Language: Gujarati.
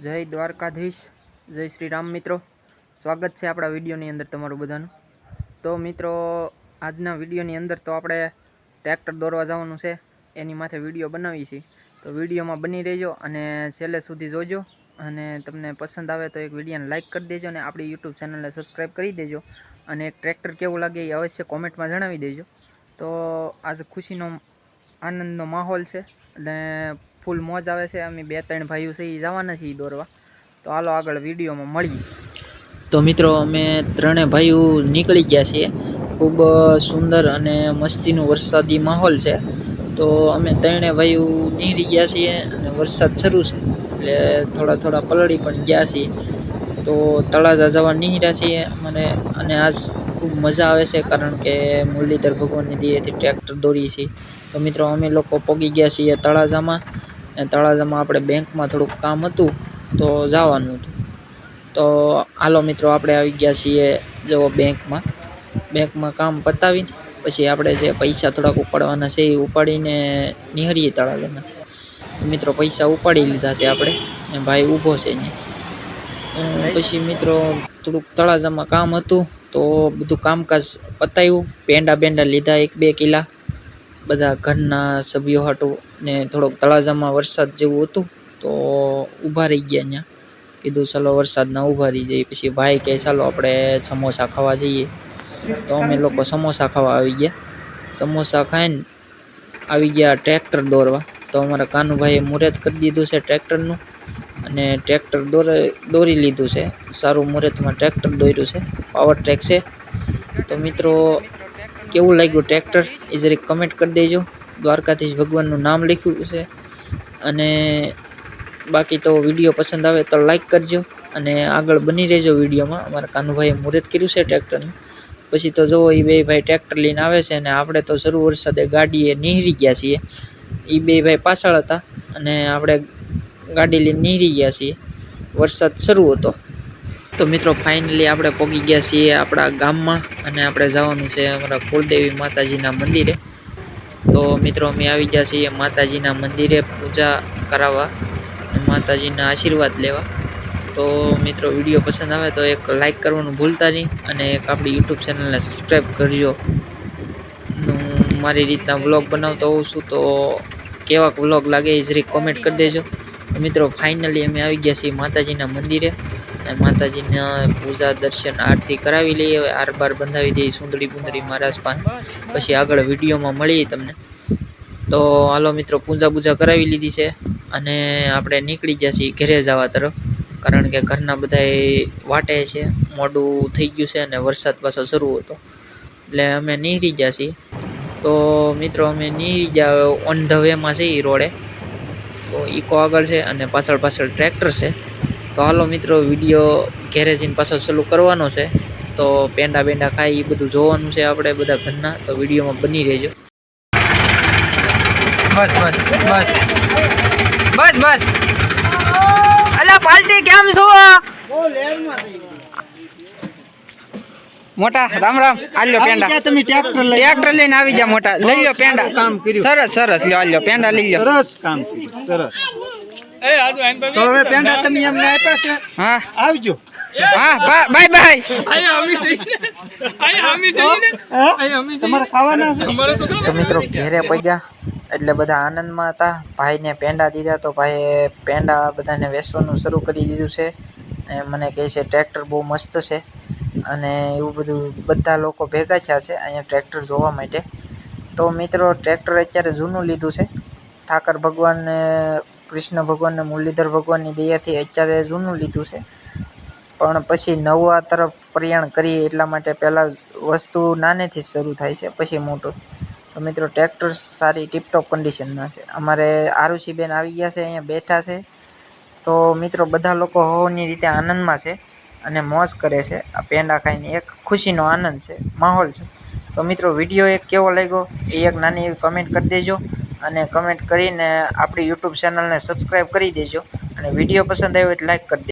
જય દ્વારકાધીશ, જય શ્રી રામ મિત્રો. સ્વાગત છે આપણા વિડીયોની અંદર તમારું બધાનું. તો મિત્રો, આજના વિડીયોની અંદર તો આપણે ટ્રેક્ટર દોરવા જવાનું છે. એની માથે વીડિયો બનાવી છીએ તો વિડીયોમાં બની રહેજો અને છેલ્લે સુધી જોજો. અને તમને પસંદ આવે તો એક વિડીયોને લાઇક કરી દેજો અને આપણી યુટ્યુબ ચેનલને સબસ્ક્રાઈબ કરી દેજો. અને એક ટ્રેક્ટર કેવું લાગે એ અવશ્ય કોમેન્ટમાં જણાવી દેજો. તો આજે ખુશીનો, આનંદનો માહોલ છે. અને ફૂલ મોજ આવે છે. અમે બે ત્રણ ભાઈઓ છે જવાના છીએ દોરવા. તો હાલો આગળ વિડીયોમાં મળીએ. તો મિત્રો, અમે ત્રણે ભાઈઓ નીકળી ગયા છીએ. ખૂબ સુંદર અને મસ્તીનું વરસાદી માહોલ છે. તો અમે ત્રણે ભાઈઓ નીકળી ગયા છીએ અને વરસાદ શરૂ છે. એટલે થોડા થોડા પલળી પણ ગયા છીએ. તો તળાજા જવા નીકળ્યા છીએ મને અને આજ ખૂબ મજા આવે છે કારણ કે મુરલીધર ભગવાનની દિયેથી ટ્રેક્ટર દોરીએ છીએ. તો મિત્રો, અમે લોકો પગી ગયા છીએ તળાજામાં. અને તળાજામાં આપણે બેંકમાં થોડુંક કામ હતું તો જવાનું હતું. તો હાલો મિત્રો, આપણે આવી ગયા છીએ જો બેંકમાં. બેંકમાં કામ પતાવીને પછી આપણે જે પૈસા થોડાક ઉપાડવાના છે એ ઉપાડીને નિહરીએ તળાજામાં. મિત્રો, પૈસા ઉપાડી લીધા છે આપણે ને ભાઈ ઊભો છે અહીંયા. પછી મિત્રો, થોડુંક તળાજામાં કામ હતું તો બધું કામકાજ પતાવ્યું પેંડા બેંડા લીધા એક બે કિલા. બધા ઘરના સભ્યો હાટું ને થોડોક તળાજામાં વરસાદ જેવું હતું, તો ઊભા રહી ગયા અહીંયા કીધું, ચાલો, વરસાદના ઊભા રહી જઈએ. પછી ભાઈ કહે, ચાલો, આપણે સમોસા ખાવા જઈએ. તો અમે લોકો સમોસા ખાવા આવી ગયા. સમોસા ખાઈને આવી ગયા ટ્રેક્ટર દોરવા. તો અમારા કાનુભાઈએ મુહૂર્ત કરી દીધું છે ટ્રેક્ટરનું અને ટ્રેક્ટર દોરે, દોરી લીધું છે. સારું મુહૂર્તમાં ટ્રેક્ટર દોર્યું છે. પાવર ટ્રેક છે. તો મિત્રો કેવું લાગ્યું ટ્રેક્ટર એ જરીક કમેન્ટ કરી દેજો. દ્વારકાધીશ ભગવાનનું નામ લખ્યું છે. અને બાકી તો વીડિયો પસંદ આવે તો લાઈક કરજો અને આગળ બની રહેજો વિડીયોમાં. અમારા કાનુભાઈએ મુહૂર્ત કર્યું છે ટ્રેક્ટરનું. પછી તો જુઓ એ બે ભાઈ ટ્રેક્ટર લઈને આવે છે અને આપણે તો શરૂ વરસાદે ગાડીએ નીહરી ગયા છીએ. એ બે ભાઈ પાછળ હતા અને આપણે ગાડી લઈને નીહરી ગયા છીએ. વરસાદ શરૂ હતો. તો મિત્રો ફાઇનલી આપણે પહોંચી ગયા છીએ આપણા ગામમાં અને આપણે જવાનું છે અમારા કુળદેવી માતાજીના મંદિરે. તો મિત્રો, અમે આવી ગયા છીએ માતાજીના મંદિરે પૂજા કરાવવા માતાજીના આશીર્વાદ લેવા. તો મિત્રો, વીડિયો પસંદ આવે તો એક લાઇક કરવાનું ભૂલતા નહીં અને એક આપણી યુટ્યુબ ચેનલને સબસ્ક્રાઈબ કરજો. હું મારી રીતના વ્લોગ બનાવતો હોઉં છું તો કેવાક વ્લોગ લાગે એ જરીક કોમેન્ટ કરી દેજો. મિત્રો ફાઇનલી અમે આવી ગયા છીએ માતાજીના મંદિરે. માતાજીના પૂજા, દર્શન, આરતી કરાવી લઈએ. આર બાર બંધાવી દઈએ સુંદરી બુંદરી મહારાજ પાસે. પછી આગળ વિડીયોમાં મળીએ તમને. તો હાલો મિત્રો, પૂજા બૂજા કરાવી લીધી છે અને આપણે નીકળી ગયા છીએ ઘરે જવા તરફ. કારણ કે ઘરના બધાય વાટે છે, મોડું થઈ ગયું છે અને વરસાદ પાછો શરૂ હતો. એટલે અમે નીકળી ગયા છીએ. તો મિત્રો, અમે ગયા ઓન ધ વેમાં છે એ રોડે. તો ઇકો આગળ છે અને પાછળ પાછળ ટ્રેક્ટર છે. તો હાલો મિત્રો વીડિયો ઘેરે જઈને પાછો ચાલુ કરવાનો છે. તો પેંડા બેંડા ખાઈ એ બધું જોવાનું છે આપણે બધા ઘરના. તો વિડીયોમાં બની રહેજો. બસ બસ બસ. બસ બસ. અલા પાલટી કેમ છો? મોટા રામ રામ. આલ્યો પેંડા. તમે ટ્રેક્ટર લઈ ટ્રેક્ટર લઈને આવી જા મોટા. લઈ લો પેંડા. કામ કર્યું. સરસ સરસ. લ્યો આલ્યો પેંડા લઈ લ્યો. સરસ કામ કર્યું. સરસ. તો હવે પેંડા તમે અમને આપ્યા છે. હા. આવજો. હા બાય બાય. તમારે ખાવાના તો મિત્રો ઘેરે પગ્યા એટલે બધા આનંદમાં હતા. ભાઈને પેંડા દીધા તો ભાઈએ પેંડા બધાને વેચવાનું શરૂ કરી દીધું છે. મને કહે છે ટ્રેક્ટર બહુ મસ્ત છે. અને એવું બધું બધા લોકો ભેગા થયા છે અહીંયા ટ્રેક્ટર જોવા માટે. તો મિત્રો ટ્રેક્ટર અત્યારે જૂનું લીધું છે. ઠાકર ભગવાનને કૃષ્ણ ભગવાનને મુરલીધર ભગવાનની દયાથી અત્યારે જૂનું લીધું છે. પણ પછી નવા તરફ પ્રયાણ કરીએ એટલા માટે પહેલાં વસ્તુ નાનેથી જ શરૂ થાય છે, પછી મોટું. તો મિત્રો, ટ્રેક્ટર સારી ટીપટોપ કન્ડિશનમાં છે. અમારે આરુષિબેન આવી ગયા છે, અહીંયા બેઠા છે. તો મિત્રો, બધા લોકો હોવાની રીતે આનંદમાં છે અને મોજ કરે છે. આ પેંડા ખાઈને એક ખુશીનો આનંદ છે, માહોલ છે. તો મિત્રો, વીડિયો એક કેવો લાગ્યો? એ એક નાની એવી કમેન્ટ કરી દેજો. અને કમેન્ટ કરીને આપણી યુટ્યુબ ચેનલને સબસ્ક્રાઈબ કરી દેજો. અને વીડિયો પસંદ આવ્યો એટલે લાઈક કરી દેજો.